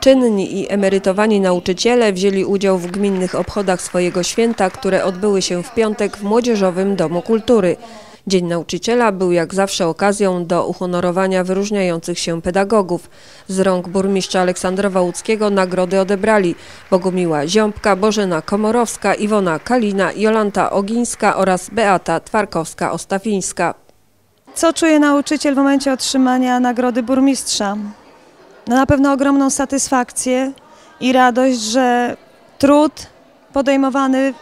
Czynni i emerytowani nauczyciele wzięli udział w gminnych obchodach swojego święta, które odbyły się w piątek w Młodzieżowym Domu Kultury. Dzień Nauczyciela był jak zawsze okazją do uhonorowania wyróżniających się pedagogów. Z rąk burmistrza Aleksandrowa Łódzkiego nagrody odebrali Bogumiła Ziąbka, Bożena Komorowska, Iwona Kalina, Jolanta Ogińska oraz Beata Twarkowska-Ostafińska. Co czuje nauczyciel w momencie otrzymania nagrody burmistrza? No na pewno ogromną satysfakcję i radość, że trud podejmowany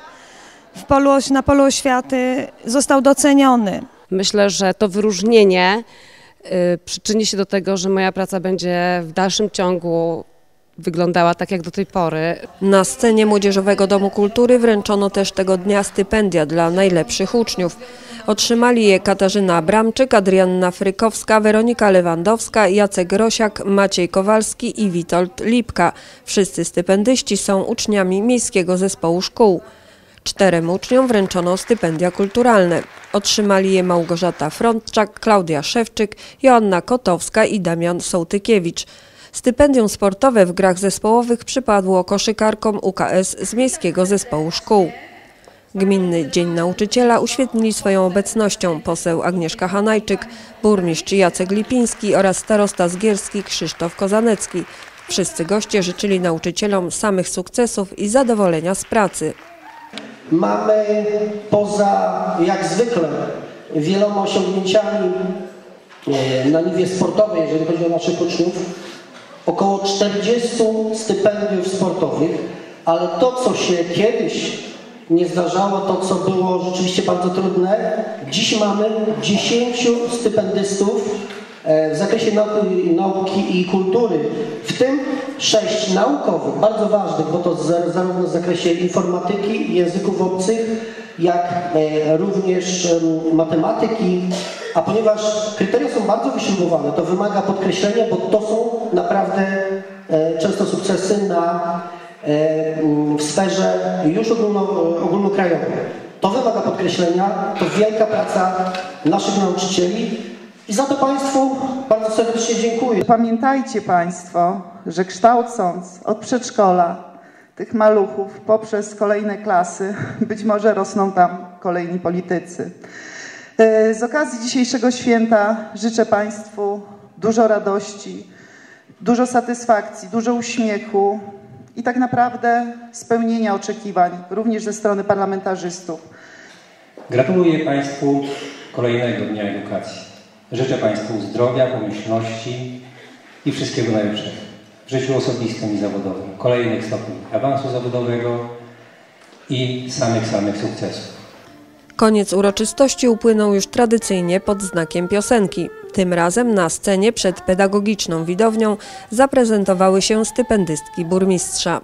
w polu, na polu oświaty został doceniony. Myślę, że to wyróżnienie y, przyczyni się do tego, że moja praca będzie w dalszym ciągu wyglądała tak jak do tej pory. Na scenie Młodzieżowego Domu Kultury wręczono też tego dnia stypendia dla najlepszych uczniów. Otrzymali je Katarzyna Bramczyk, Adrianna Frykowska, Weronika Lewandowska, Jacek Rosiak, Maciej Kowalski i Witold Lipka. Wszyscy stypendyści są uczniami Miejskiego Zespołu Szkół. Czterem uczniom wręczono stypendia kulturalne. Otrzymali je Małgorzata Frontczak, Klaudia Szewczyk, Joanna Kotowska i Damian Sołtykiewicz. Stypendium sportowe w grach zespołowych przypadło koszykarkom UKS z Miejskiego Zespołu Szkół. Gminny Dzień Nauczyciela uświetnili swoją obecnością poseł Agnieszka Hanajczyk, burmistrz Jacek Lipiński oraz starosta zgierski Krzysztof Kozanecki. Wszyscy goście życzyli nauczycielom samych sukcesów i zadowolenia z pracy. Mamy poza, jak zwykle, wieloma osiągnięciami e, na niwie sportowej, jeżeli chodzi o naszych uczniów, około 40 stypendiów sportowych, ale to, co się kiedyś nie zdarzało, to, co było rzeczywiście bardzo trudne, dziś mamy 10 stypendystów e, w zakresie nauki, i kultury, w tym sześć naukowych, bardzo ważnych, bo to zarówno w zakresie informatyki, języków obcych, jak e, również matematyki, a ponieważ kryteria są bardzo wyśrubowane, to wymaga podkreślenia, bo to są naprawdę e, często sukcesy na, w sferze już ogólno, ogólnokrajowej. To wymaga podkreślenia, to wielka praca naszych nauczycieli i za to Państwu bardzo serdecznie dziękuję. Pamiętajcie Państwo, że kształcąc od przedszkola tych maluchów poprzez kolejne klasy, być może rosną tam kolejni politycy. E, z okazji dzisiejszego święta życzę Państwu dużo radości, dużo satysfakcji, dużo uśmiechu i tak naprawdę spełnienia oczekiwań również ze strony parlamentarzystów. Gratuluję Państwu kolejnego Dnia Edukacji. Życzę Państwu zdrowia, pomyślności i wszystkiego najlepszego. W życiu osobistym i zawodowym. Kolejnych stopni awansu zawodowego i samych, samych sukcesów. Koniec uroczystości upłynął już tradycyjnie pod znakiem piosenki. Tym razem na scenie przed pedagogiczną widownią zaprezentowały się stypendystki burmistrza.